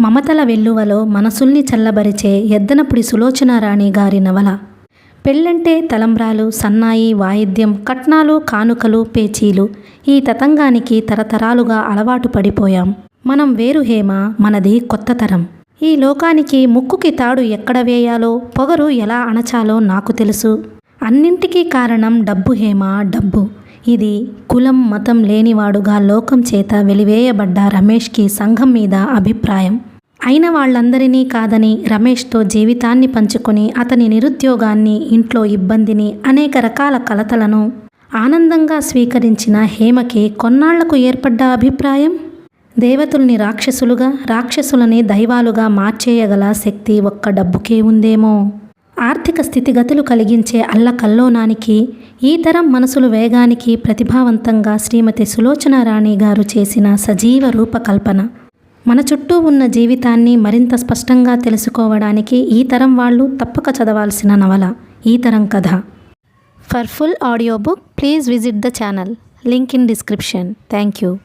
మమతల వెల్లువలో మనసుల్ని చల్లబరిచే ఎద్దనపుడి సులోచనారాణి గారి నవల. పెళ్ళంటే తలంబ్రాలు సన్నాయి వాయిద్యం కట్నాలు కానుకలు పేచీలు ఈ తతంగానికి తరతరాలుగా అలవాటు పడిపోయాం. మనం వేరు హేమ మనది కొత్త తరం. ఈ లోకానికి ముక్కుకి తాడు ఎక్కడ వేయాలో పొగరు ఎలా అణచాలో నాకు తెలుసు. అన్నింటికీ కారణం డబ్బు హేమ డబ్బు. ఇది కులం మతం లేనివాడుగా లోకం చేత వెలివేయబడ్డ రమేష్కి సంఘం మీద అభిప్రాయం. అయిన వాళ్ళందరినీ కాదని రమేష్తో జీవితాన్ని పంచుకొని అతని నిరుద్యోగాన్ని ఇంట్లో ఇబ్బందిని అనేక రకాల కలతలను ఆనందంగా స్వీకరించిన హేమకి కొన్నాళ్ళకు ఏర్పడ్డ అభిప్రాయం? దేవతల్ని రాక్షసులుగా రాక్షసులని దైవాలుగా మార్చేయగల శక్తి ఒక్క డబ్బుకే ఉందేమో? ఆర్థిక స్థితిగతులు కలిగించే అల్లకల్లోనానికి ఈ తరం మనసులు వేగానికి ప్రతిభావంతంగా శ్రీమతి సులోచనారాణి గారు చేసిన సజీవ రూపకల్పన. మన చుట్టూ ఉన్న జీవితాన్ని మరింత స్పష్టంగా తెలుసుకోవడానికి ఈ తరం వాళ్ళు తప్పక చదవాల్సిన నవల ఈ తరం కథ. For full audio book please visit the channel. Link in description. Thank you